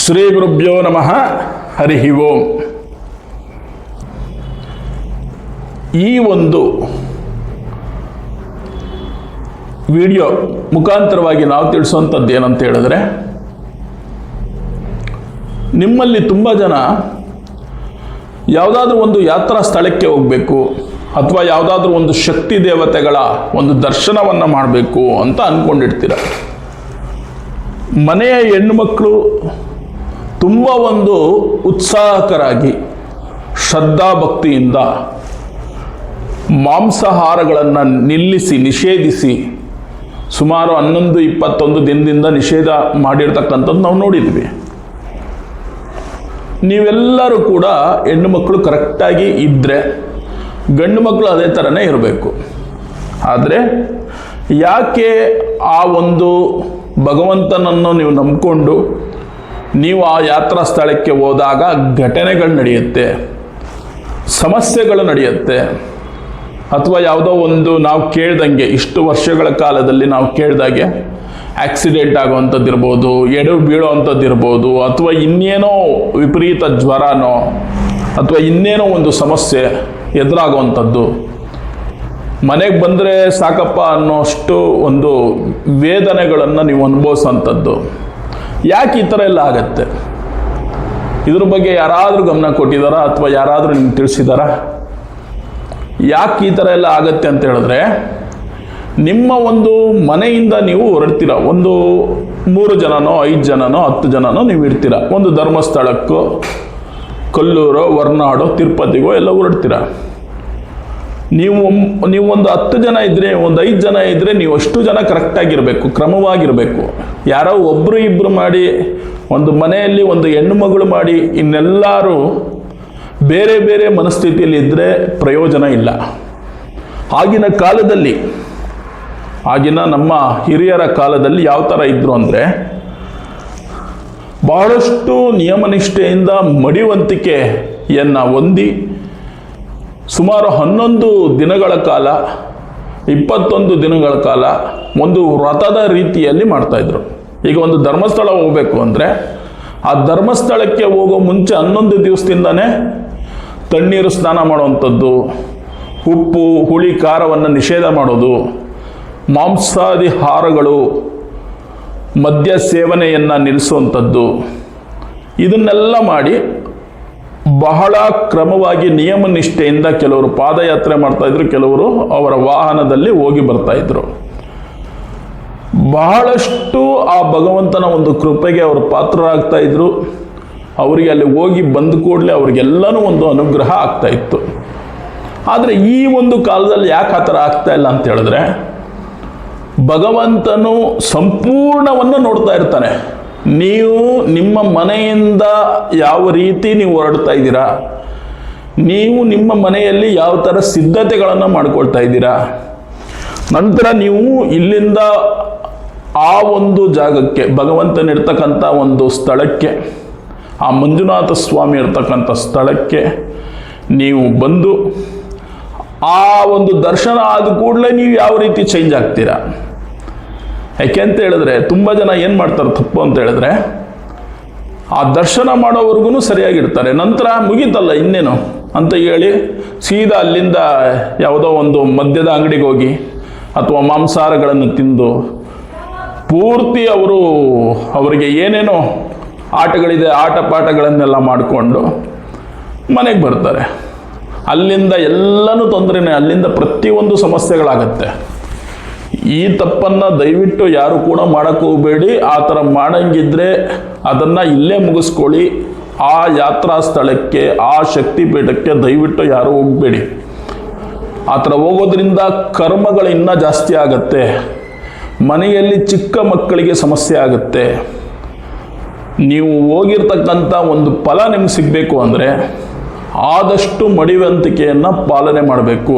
ಶ್ರೀ ಗುರುಭ್ಯೋ ನಮಃ ಹರಿ ಓಂ. ಈ ಒಂದು ವಿಡಿಯೋ ಮುಖಾಂತರವಾಗಿ ನಾವು ತಿಳಿಸುವಂಥದ್ದು ಏನಂತ ಹೇಳಿದ್ರೆ, ನಿಮ್ಮಲ್ಲಿ ತುಂಬ ಜನ ಯಾವುದಾದ್ರೂ ಒಂದು ಯಾತ್ರಾ ಸ್ಥಳಕ್ಕೆ ಹೋಗಬೇಕು, ಅಥವಾ ಯಾವುದಾದ್ರೂ ಒಂದು ಶಕ್ತಿ ದೇವತೆಗಳ ಒಂದು ದರ್ಶನವನ್ನು ಮಾಡಬೇಕು ಅಂತ ಅಂದ್ಕೊಂಡಿರ್ತೀರ ಮನೆಯ ಹೆಣ್ಣುಮಕ್ಕಳು ತುಂಬ ಒಂದು ಉತ್ಸಾಹಕರಾಗಿ ಶ್ರದ್ಧಾಭಕ್ತಿಯಿಂದ ಮಾಂಸಾಹಾರಗಳನ್ನು ನಿಲ್ಲಿಸಿ, ನಿಷೇಧಿಸಿ, ಸುಮಾರು ಹನ್ನೊಂದು, ಇಪ್ಪತ್ತೊಂದು ದಿನದಿಂದ ನಿಷೇಧ ಮಾಡಿರ್ತಕ್ಕಂಥದ್ದು ನಾವು ನೋಡಿದ್ವಿ. ನೀವೆಲ್ಲರೂ ಕೂಡ ಹೆಣ್ಣು ಮಕ್ಕಳು ಕರೆಕ್ಟಾಗಿ ಇದ್ದರೆ ಗಂಡು ಮಕ್ಕಳು ಅದೇ ಥರನೇ ಇರಬೇಕು. ಆದರೆ ಯಾಕೆ ಆ ಒಂದು ಭಗವಂತನನ್ನು ನೀವು ನಂಬಿಕೊಂಡು ನೀವು ಆ ಯಾತ್ರಾ ಸ್ಥಳಕ್ಕೆ ಹೋದಾಗ ಘಟನೆಗಳು ನಡೆಯುತ್ತೆ, ಸಮಸ್ಯೆಗಳು ನಡೆಯುತ್ತೆ. ಅಥವಾ ಯಾವುದೋ ಒಂದು ನಾವು ಕೇಳ್ದಂಗೆ, ಇಷ್ಟು ವರ್ಷಗಳ ಕಾಲದಲ್ಲಿ ನಾವು ಕೇಳ್ದಾಗೆ ಆಕ್ಸಿಡೆಂಟ್ ಆಗುವಂಥದ್ದು ಇರ್ಬೋದು ಎಡು ಬೀಳೋವಂಥದ್ದು ಇರ್ಬೋದು ಅಥವಾ ಇನ್ನೇನೋ ವಿಪರೀತ ಜ್ವರನೋ, ಅಥವಾ ಇನ್ನೇನೋ ಒಂದು ಸಮಸ್ಯೆ ಎದುರಾಗುವಂಥದ್ದು. ಮನೆಗೆ ಬಂದರೆ ಸಾಕಪ್ಪ ಅನ್ನೋಷ್ಟು ಒಂದು ವೇದನೆಗಳನ್ನು ನೀವು ಅನುಭವಿಸೋಂಥದ್ದು ಯಾಕೆ ಈ ಥರ ಎಲ್ಲ ಆಗತ್ತೆ? ಇದ್ರ ಬಗ್ಗೆ ಯಾರಾದರೂ ಗಮನ ಕೊಟ್ಟಿದ್ದಾರಾ ಅಥವಾ ಯಾರಾದರೂ ನಿಮ್ಗೆ ತಿಳಿಸಿದಾರಾ ಯಾಕೆ ಈ ಥರ ಎಲ್ಲ ಆಗತ್ತೆ ಅಂತ ಹೇಳಿದ್ರೆ, ನಿಮ್ಮ ಒಂದು ಮನೆಯಿಂದ ನೀವು ಹೊರಡ್ತೀರ? ಒಂದು ಮೂರು ಜನನೋ, ಐದು ಜನನೋ, ಹತ್ತು ಜನನೋ ನೀವು ಇರ್ತೀರ? ಒಂದು ಧರ್ಮಸ್ಥಳಕ್ಕೋ, ಕೊಲ್ಲೂರೋ, ಹೊರ್ನಾಡೋ, ತಿರುಪತಿಗೋ ಎಲ್ಲ ಹೊರಡ್ತೀರ? ನೀವು ನೀವು ಒಂದು ಹತ್ತು ಜನ ಇದ್ದರೆ ಒಂದು ಐದು ಜನ ಇದ್ದರೆ ನೀವು ಅಷ್ಟು ಜನ ಕರೆಕ್ಟಾಗಿರಬೇಕು ಕ್ರಮವಾಗಿರಬೇಕು. ಯಾರೋ ಒಬ್ಬರು ಇಬ್ಬರು ಮಾಡಿ, ಒಂದು ಮನೆಯಲ್ಲಿ ಒಂದು ಹೆಣ್ಣು ಮಗಳು ಮಾಡಿ, ಇನ್ನೆಲ್ಲರೂ ಬೇರೆ ಬೇರೆ ಮನಸ್ಥಿತಿಯಲ್ಲಿ ಇದ್ದರೆ ಪ್ರಯೋಜನ ಇಲ್ಲ. ಆಗಿನ ಕಾಲದಲ್ಲಿ, ಆಗಿನ ನಮ್ಮ ಹಿರಿಯರ ಕಾಲದಲ್ಲಿ ಯಾವ ಥರ ಇದ್ದರು ಅಂದರೆ, ಬಹಳಷ್ಟು ನಿಯಮನಿಷ್ಠೆಯಿಂದ ಮಡಿವಂತಿಕೆಯನ್ನು ಹೊಂದಿ ಸುಮಾರು ಹನ್ನೊಂದು ದಿನಗಳ ಕಾಲ, ಇಪ್ಪತ್ತೊಂದು ದಿನಗಳ ಕಾಲ ಒಂದು ವ್ರತದ ರೀತಿಯಲ್ಲಿ ಮಾಡ್ತಾಯಿದ್ರು ಈಗ ಒಂದು ಧರ್ಮಸ್ಥಳ ಹೋಗಬೇಕು ಅಂದರೆ, ಆ ಧರ್ಮಸ್ಥಳಕ್ಕೆ ಹೋಗೋ ಮುಂಚೆ ಹನ್ನೊಂದು ದಿವಸದಿಂದನೇ ತಣ್ಣೀರು ಸ್ನಾನ ಮಾಡುವಂಥದ್ದು, ಉಪ್ಪು, ಹುಳಿ, ಖಾರವನ್ನು ನಿಷೇಧ ಮಾಡೋದು, ಮಾಂಸಾದಿ ಹಾರಗಳು, ಮದ್ಯ ಸೇವನೆಯನ್ನು ನಿಲ್ಲಿಸುವಂಥದ್ದು, ಇದನ್ನೆಲ್ಲ ಮಾಡಿ ಬಹಳ ಕ್ರಮವಾಗಿ ನಿಯಮ ನಿಷ್ಠೆಯಿಂದ ಕೆಲವರು ಪಾದಯಾತ್ರೆ ಮಾಡ್ತಾ ಇದ್ರು, ಕೆಲವರು ಅವರ ವಾಹನದಲ್ಲಿ ಹೋಗಿ ಬರ್ತಾ ಇದ್ರು. ಬಹಳಷ್ಟು ಆ ಭಗವಂತನ ಒಂದು ಕೃಪೆಗೆ ಅವರು ಪಾತ್ರರಾಗ್ತಾ ಇದ್ರು. ಅವರಿಗೆ ಅಲ್ಲಿ ಹೋಗಿ ಬಂದ ಕೂಡಲೇ ಅವ್ರಿಗೆಲ್ಲನೂ ಒಂದು ಅನುಗ್ರಹ ಆಗ್ತಾ ಇತ್ತು. ಆದರೆ ಈ ಒಂದು ಕಾಲದಲ್ಲಿ ಯಾಕೆ ಆ ಥರ ಆಗ್ತಾ ಇಲ್ಲ ಅಂತ ಹೇಳಿದ್ರೆ, ಭಗವಂತನು ಸಂಪೂರ್ಣವನ್ನು ನೋಡ್ತಾ ಇರ್ತಾನೆ. ನೀವು ನಿಮ್ಮ ಮನೆಯಿಂದ ಯಾವ ರೀತಿ ನೀವು ಹೊರಡ್ತಾ ಇದ್ದೀರಾ? ನೀವು ನಿಮ್ಮ ಮನೆಯಲ್ಲಿ ಯಾವ ಥರ ಸಿದ್ಧತೆಗಳನ್ನು ಮಾಡ್ಕೊಳ್ತಾ ಇದ್ದೀರಾ? ನಂತರ ನೀವು ಇಲ್ಲಿಂದ ಆ ಒಂದು ಜಾಗಕ್ಕೆ, ಭಗವಂತನಿರ್ತಕ್ಕಂಥ ಒಂದು ಸ್ಥಳಕ್ಕೆ, ಆ ಮಂಜುನಾಥ ಸ್ವಾಮಿ ಇರ್ತಕ್ಕಂಥ ಸ್ಥಳಕ್ಕೆ ನೀವು ಬಂದು, ಆ ಒಂದು ದರ್ಶನ ಆದ ಕೂಡಲೇ ನೀವು ಯಾವ ರೀತಿ ಚೇಂಜ್ ಆಗ್ತೀರಾ? ಯಾಕೆ ಅಂತ ಹೇಳಿದ್ರೆ ತುಂಬ ಜನ ಏನು ಮಾಡ್ತಾರೆ ತಪ್ಪು ಅಂತ ಹೇಳಿದ್ರೆ ಆ ದರ್ಶನ ಮಾಡೋವರೆಗೂ ಸರಿಯಾಗಿರ್ತಾರೆ. ನಂತರ ಮುಗೀತಲ್ಲ ಇನ್ನೇನು ಅಂತ ಹೇಳಿ ಸೀದಾ ಅಲ್ಲಿಂದ ಯಾವುದೋ ಒಂದು ಮದ್ಯದ ಅಂಗಡಿಗೆ ಹೋಗಿ ಅಥವಾ ಮಾಂಸಾಹಾರಗಳನ್ನು ತಿಂದು ಪೂರ್ತಿ ಅವರು ಅವರಿಗೆ ಏನೇನೋ ಆಟಗಳಿದೆ ಆಟ ಪಾಠಗಳನ್ನೆಲ್ಲ ಮಾಡಿಕೊಂಡು ಮನೆಗೆ ಬರ್ತಾರೆ. ಅಲ್ಲಿಂದ ಎಲ್ಲನೂ ತೊಂದರೆನೇ, ಅಲ್ಲಿಂದ ಪ್ರತಿಯೊಂದು ಸಮಸ್ಯೆಗಳಾಗತ್ತೆ. ಈ ತಪ್ಪನ್ನು ದಯವಿಟ್ಟು ಯಾರು ಕೂಡ ಮಾಡಕ್ಕೆ ಹೋಗಬೇಡಿ. ಆ ಥರ ಮಾಡಂಗಿದ್ರೆ ಅದನ್ನು ಇಲ್ಲೇ ಮುಗಿಸ್ಕೊಳ್ಳಿ. ಆ ಯಾತ್ರಾ ಸ್ಥಳಕ್ಕೆ, ಆ ಶಕ್ತಿಪೀಠಕ್ಕೆ ದಯವಿಟ್ಟು ಯಾರು ಹೋಗಬೇಡಿ. ಆ ಥರ ಹೋಗೋದ್ರಿಂದ ಕರ್ಮಗಳು ಇನ್ನೂ ಜಾಸ್ತಿ ಆಗತ್ತೆ. ಮನೆಯಲ್ಲಿ ಚಿಕ್ಕ ಮಕ್ಕಳಿಗೆ ಸಮಸ್ಯೆ ಆಗುತ್ತೆ. ನೀವು ಹೋಗಿರ್ತಕ್ಕಂಥ ಒಂದು ಫಲ ನಿಮ್ಗೆ ಸಿಗಬೇಕು ಅಂದರೆ ಆದಷ್ಟು ಮಡಿವಂತಿಕೆಯನ್ನು ಪಾಲನೆ ಮಾಡಬೇಕು.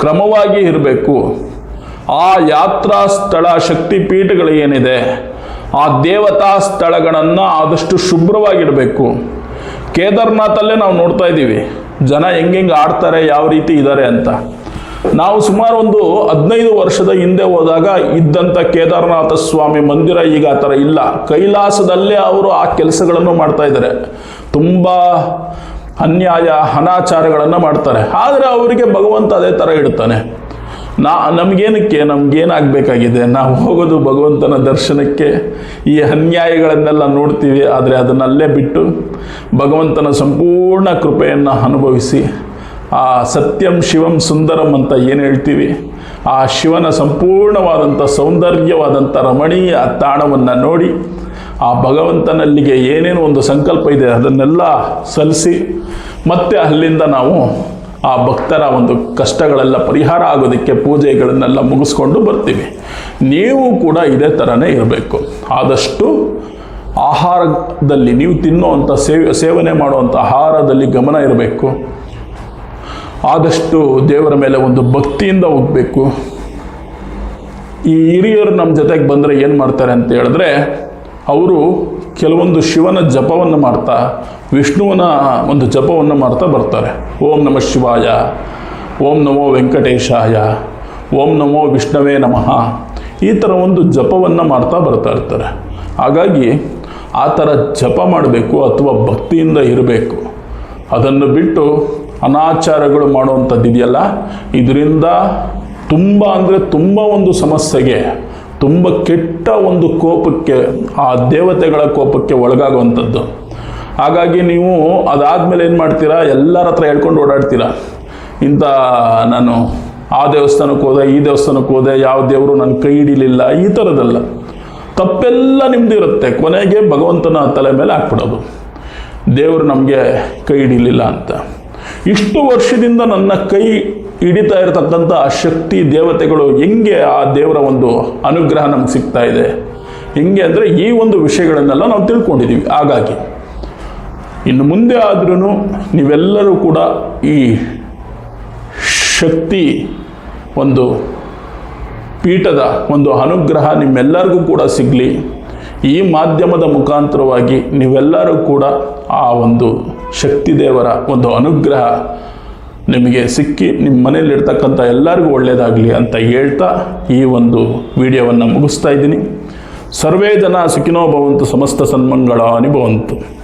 ಕ್ರಮವಾಗಿ ಇರಬೇಕು. ಆ ಯಾತ್ರಾ ಸ್ಥಳ ಶಕ್ತಿ ಪೀಠಗಳು ಏನಿದೆ, ಆ ದೇವತಾ ಸ್ಥಳಗಳನ್ನು ಆದಷ್ಟು ಶುಭ್ರವಾಗಿಡಬೇಕು. ಕೇದಾರ್ನಾಥಲ್ಲೇ ನಾವು ನೋಡ್ತಾ ಇದ್ದೀವಿ, ಜನ ಹೆಂಗೆಂಗೆ ಆಡ್ತಾರೆ, ಯಾವ ರೀತಿ ಇದ್ದಾರೆ ಅಂತ. ನಾವು ಸುಮಾರು ಒಂದು ಹದಿನೈದು ವರ್ಷದ ಹಿಂದೆ ಹೋದಾಗ ಇದ್ದಂಥ ಕೇದಾರನಾಥ ಸ್ವಾಮಿ ಮಂದಿರ ಈಗ ಆ ಥರ ಇಲ್ಲ. ಕೈಲಾಸದಲ್ಲೇ ಅವರು ಆ ಕೆಲಸಗಳನ್ನು ಮಾಡ್ತಾ ಇದ್ದಾರೆ. ತುಂಬ ಅನ್ಯಾಯ, ಅನಾಚಾರಗಳನ್ನು ಮಾಡ್ತಾರೆ. ಆದರೆ ಅವರಿಗೆ ಭಗವಂತ ಅದೇ ಥರ ಇಡ್ತಾನೆ. ನಾ, ನಮಗೇನಕ್ಕೆ, ನಮಗೇನಾಗಬೇಕಾಗಿದೆ? ನಾವು ಹೋಗೋದು ಭಗವಂತನ ದರ್ಶನಕ್ಕೆ. ಈ ಅನ್ಯಾಯಗಳನ್ನೆಲ್ಲ ನೋಡ್ತೀವಿ, ಆದರೆ ಅದನ್ನಲ್ಲೇ ಬಿಟ್ಟು ಭಗವಂತನ ಸಂಪೂರ್ಣ ಕೃಪೆಯನ್ನು ಅನುಭವಿಸಿ, ಆ ಸತ್ಯಂ ಶಿವಂ ಸುಂದರಂ ಅಂತ ಏನು ಹೇಳ್ತೀವಿ? ಆ ಶಿವನ ಸಂಪೂರ್ಣವಾದಂಥ ಸೌಂದರ್ಯವಾದಂಥ ರಮಣೀಯ ತಾಣವನ್ನು ನೋಡಿ, ಆ ಭಗವಂತನಲ್ಲಿಗೆ ಏನೇನು ಒಂದು ಸಂಕಲ್ಪ ಇದೆ, ಅದನ್ನೆಲ್ಲ ಸಲ್ಲಿಸಿ ಮತ್ತೆ ಅಲ್ಲಿಂದ ನಾವು ಆ ಭಕ್ತರ ಒಂದು ಕಷ್ಟಗಳೆಲ್ಲ ಪರಿಹಾರ ಆಗೋದಕ್ಕೆ ಪೂಜೆಗಳನ್ನೆಲ್ಲ ಮುಗಿಸ್ಕೊಂಡು ಬರ್ತೀವಿ. ನೀವು ಕೂಡ ಇದೇ ಥರನೇ ಇರಬೇಕು. ಆದಷ್ಟು ಆಹಾರದಲ್ಲಿ ನೀವು ತಿನ್ನುವಂಥ ಸೇವೆ, ಸೇವನೆ ಮಾಡುವಂಥ ಆಹಾರದಲ್ಲಿ ಗಮನ ಇರಬೇಕು. ಆದಷ್ಟು ದೇವರ ಮೇಲೆ ಒಂದು ಭಕ್ತಿಯಿಂದ ಹೋಗಬೇಕು. ಈ ಹಿರಿಯರು ನಮ್ಮ ಜೊತೆಗೆ ಬಂದರೆ ಏನು ಮಾಡ್ತಾರೆ ಅಂತ ಹೇಳಿದ್ರೆ, ಅವರು ಕೆಲವೊಂದು ಶಿವನ ಜಪವನ್ನು ಮಾಡ್ತಾ, ವಿಷ್ಣುವನ ಒಂದು ಜಪವನ್ನು ಮಾಡ್ತಾ ಬರ್ತಾರೆ. ಓಂ ನಮಃ ಶಿವಾಯ, ಓಂ ನಮೋ ವೆಂಕಟೇಶಾಯ, ಓಂ ನಮೋ ವಿಷ್ಣವೇ ನಮಃ. ಈ ಥರ ಒಂದು ಜಪವನ್ನು ಮಾಡ್ತಾ ಬರ್ತಾ ಇರ್ತಾರೆ. ಹಾಗಾಗಿ ಆ ಥರ ಜಪ ಮಾಡಬೇಕು ಅಥವಾ ಭಕ್ತಿಯಿಂದ ಇರಬೇಕು. ಅದನ್ನು ಬಿಟ್ಟು ಅನಾಚಾರಗಳು ಮಾಡುವಂಥದ್ದು ಇದೆಯಲ್ಲ ಇದರಿಂದ ತುಂಬ ಅಂದರೆ ತುಂಬ ಒಂದು ಸಮಸ್ಯೆಗೆ ತುಂಬ ಕೆಟ್ಟ ಒಂದು ಕೋಪಕ್ಕೆ, ಆ ದೇವತೆಗಳ ಕೋಪಕ್ಕೆ ಒಳಗಾಗುವಂಥದ್ದು. ಹಾಗಾಗಿ ನೀವು ಅದಾದಮೇಲೆ ಏನು ಮಾಡ್ತೀರಾ? ಎಲ್ಲರ ಹತ್ರ ಹೇಳ್ಕೊಂಡು ಓಡಾಡ್ತೀರಾ. ಇಂಥ ನಾನು ಆ ದೇವಸ್ಥಾನಕ್ಕೆ ಹೋದೆ, ಈ ದೇವಸ್ಥಾನಕ್ಕೆ ಹೋದೆ, ಯಾವ ದೇವರು ನನ್ನ ಕೈ ಹಿಡಿಲಿಲ್ಲ, ಈ ಥರದ್ದಲ್ಲ. ತಪ್ಪೆಲ್ಲ ನಿಮ್ದು ಇರುತ್ತೆ. ಕೊನೆಗೆ ಭಗವಂತನ ತಲೆ ಮೇಲೆ ಹಾಕ್ಬಿಡೋದು. ದೇವರು ನಮಗೆ ಕೈ ಹಿಡಿಲಿಲ್ಲ ಅಂತ. ಇಷ್ಟು ವರ್ಷದಿಂದ ನನ್ನ ಕೈ ಹಿಡಿತಾ ಇರತಕ್ಕಂಥ ಶಕ್ತಿ ದೇವತೆಗಳು ಹೆಂಗೆ ಆ ದೇವರ ಒಂದು ಅನುಗ್ರಹ ನಮ್ಗೆ ಸಿಗ್ತಾ ಇದೆ? ಹೆಂಗೆ ಅಂದರೆ ಈ ಒಂದು ವಿಷಯಗಳನ್ನೆಲ್ಲ ನಾವು ತಿಳ್ಕೊಂಡಿದ್ದೀವಿ ಹಾಗಾಗಿ, ಇನ್ನು ಮುಂದೆ ಆದ್ರೂ ನೀವೆಲ್ಲರೂ ಕೂಡ ಈ ಶಕ್ತಿ ಒಂದು ಪೀಠದ ಒಂದು ಅನುಗ್ರಹ ನಿಮ್ಮೆಲ್ಲರಿಗೂ ಕೂಡ ಸಿಗಲಿ. ಈ ಮಾಧ್ಯಮದ ಮುಖಾಂತರವಾಗಿ ನೀವೆಲ್ಲರೂ ಕೂಡ ಆ ಒಂದು ಶಕ್ತಿ ದೇವರ ಒಂದು ಅನುಗ್ರಹ ನಿಮಗೆ ಸಿಕ್ಕಿ ನಿಮ್ಮ ಮನೆಯಲ್ಲಿರ್ತಕ್ಕಂಥ ಎಲ್ಲರಿಗೂ ಒಳ್ಳೆಯದಾಗಲಿ ಅಂತ ಹೇಳ್ತಾ ಈ ಒಂದು ವಿಡಿಯೋವನ್ನು ಮುಗಿಸ್ತಾ ಇದ್ದೀನಿ. ಸರ್ವೇ ಜನ ಸುಖಿನೋ ಸಮಸ್ತ ಸನ್ಮಂಗಳ ಅನುಭವಂತು.